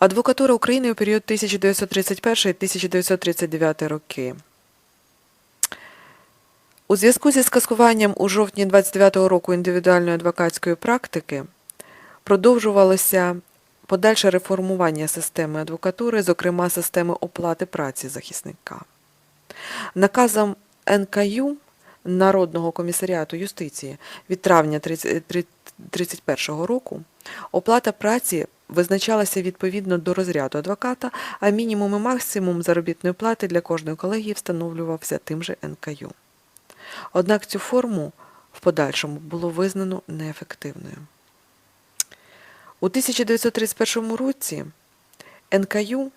Адвокатура України у період 1931-1939 роки. У зв'язку зі скасуванням у жовтні 29-го року індивідуальної адвокатської практики продовжувалося подальше реформування системи адвокатури, зокрема системи оплати праці захисника. Наказом НКЮ Народного комісаріату юстиції від травня 1931 року оплата праці визначалася відповідно до розряду адвоката, а мінімум і максимум заробітної плати для кожної колегії встановлювався тим же НКЮ. Однак цю форму в подальшому було визнано неефективною. У 1931 році НКЮ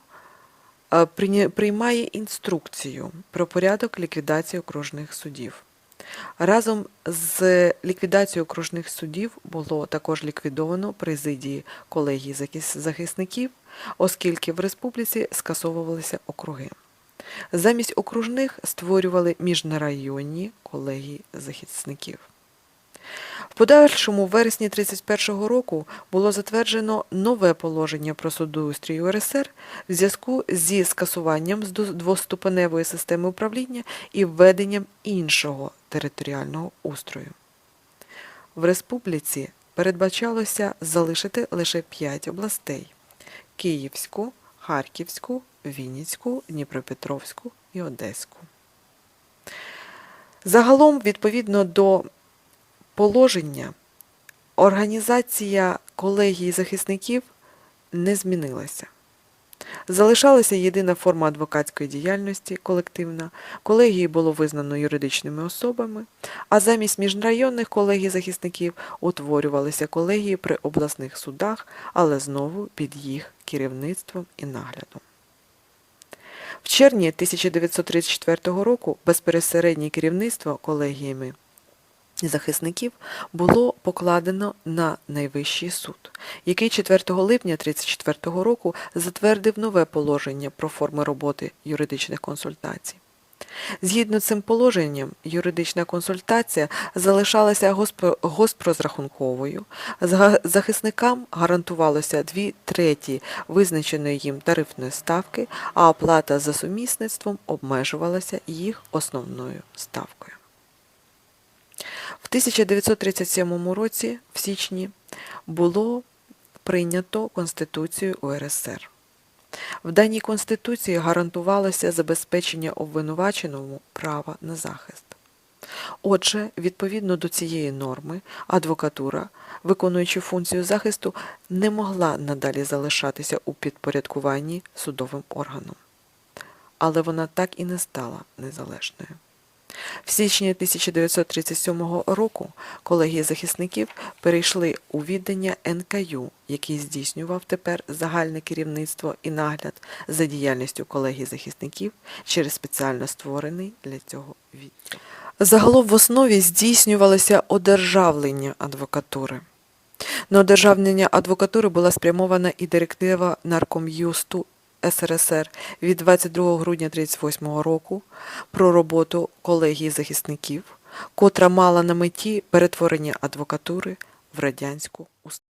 е, приймає інструкцію про порядок ліквідації окружних судів. Разом з ліквідацією окружних судів було також ліквідовано президії колегії захисників, оскільки в республіці скасовувалися округи. Замість окружних створювали міжнарайонні колегії захисників. В подальшому, в вересні 1931 року, було затверджено нове положення про судоустрій УРСР в зв'язку зі скасуванням двоступеневої системи управління і введенням іншого територіального устрою. В республіці передбачалося залишити лише п'ять областей: Київську, Харківську, Вінницьку, Дніпропетровську і Одеську. Загалом, відповідно до положення, організація колегії захисників не змінилася. Залишалася єдина форма адвокатської діяльності колективна, колегії було визнано юридичними особами, а замість міжрайонних колегій захисників утворювалися колегії при обласних судах, але знову під їх керівництвом і наглядом. В червні 1934 року безпересереднє керівництво колегіями захисників було покладено на найвищий суд, який 4 липня 1934 року затвердив нове положення про форми роботи юридичних консультацій. Згідно цим положенням, юридична консультація залишалася госпрозрахунковою, захисникам гарантувалося дві треті визначеної їм тарифної ставки, а оплата за сумісництвом обмежувалася їх основною ставкою. В 1937 році, в січні, було прийнято Конституцію УРСР. В даній Конституції гарантувалося забезпечення обвинуваченому права на захист. Отже, відповідно до цієї норми, адвокатура, виконуючи функцію захисту, не могла надалі залишатися у підпорядкуванні судовим органам. Але вона так і не стала незалежною. В січні 1937 року колегії захисників перейшли у віддання НКЮ, який здійснював тепер загальне керівництво і нагляд за діяльністю колегії захисників через спеціально створений для цього відділ. Загалом в основі здійснювалося одержавлення адвокатури. На одержавлення адвокатури була спрямована і директива Нарком'юсту СРСР від 22 грудня 1938 року про роботу колегії захисників, котра мала на меті перетворення адвокатури в радянську установу.